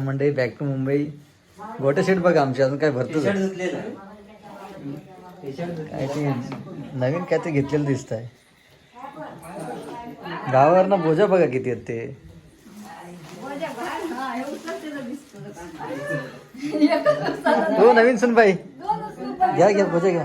Mandai back to Mumbai. गोटे शेट बघा आमची अजून काय भरतो काय ते नवीन काय ते घेतलेलं दिसत आहे गावावर ना बोजा बघा किती आहेत ते. हो नवीन सुनबाई. घ्या घ्या बोजा घ्या.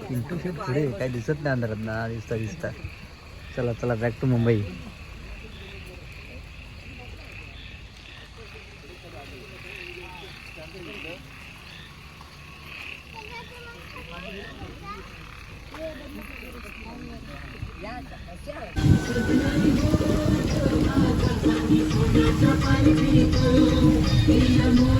पिंटू शेट पुढे काय दिसत नाही अंधारात ना दिसता दिसता चला चला बॅक टू मुंबई काय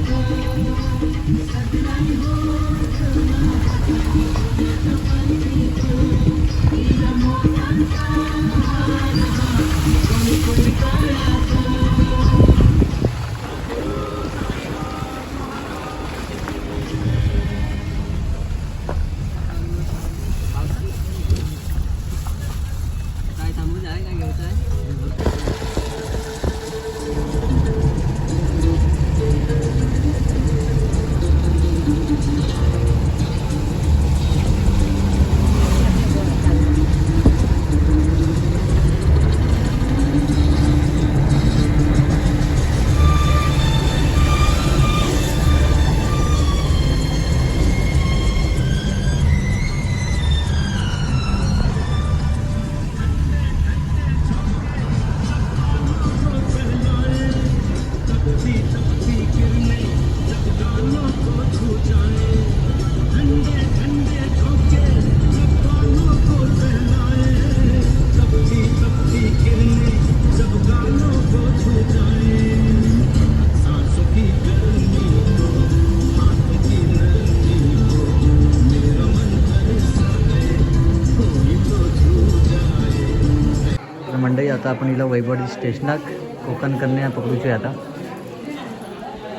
आता आपण हिला वैभवडी स्टेशनाक कोकण कन्या पकडूची आता.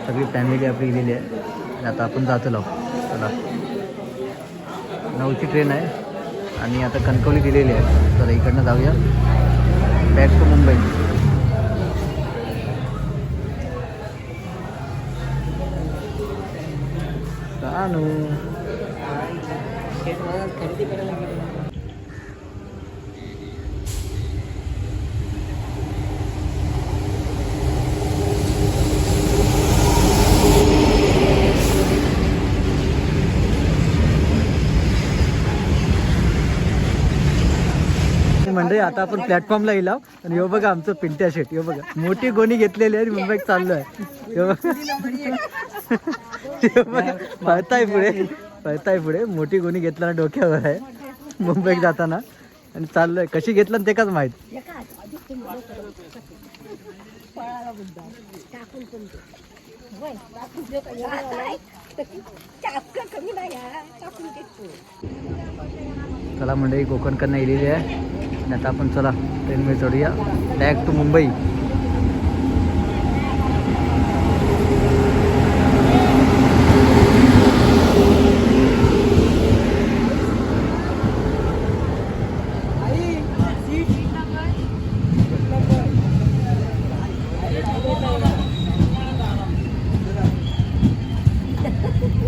सगळी फॅमिली आपली गेलेली आहे. आता आपण जातो चला. नऊची ट्रेन आहे. आणि आता कणकवली दिलेली आहे. तर इकडनं जाऊया. बॅक टू मुंबई आणू खरेदी करायला अरे आता आपण प्लॅटफॉर्मला येईल आणि यो बघा आमचं पिंट्या शेट यो बघा. मोठी गोणी घेतलेली आहे आणि मुंबईत चाललो आहे यो बघा. बघा. पळताय पुढे. पळताय पुढे. मोठी गोणी घेतला डोक्यावर आहे. मुंबईत जाताना. आणि चाललोय. कशी घेतलं ते काच माहीत? चला मंडळी कोकणकडनं इलेली येलेली आहे. आणि आता आपण चला ट्रेनमध्ये चढूया. Back to Mumbai.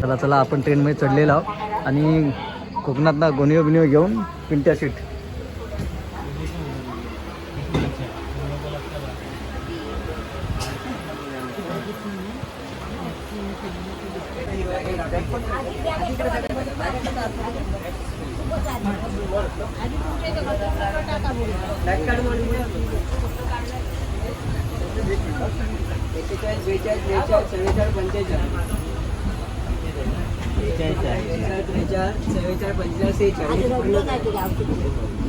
चला चला आपण ट्रेनमध्ये चढलेलो आहोत. आणि कोकणातनं गोनिओ बिनिओ घेऊन पिंट्या सीट. एकेचाळीस बेचाळीस बेचाळीस चव्वेचाळीस पंचेचाळीस बेचाळीस त्रेचाळीस चव्वेचाळीस पंचेचाळीस सेहेचाळीस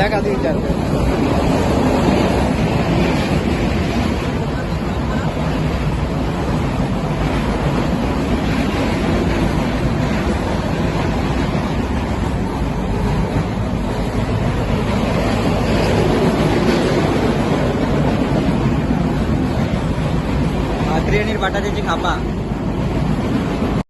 गोट्या का विचारतो भाकरी बटाट्याची खापा.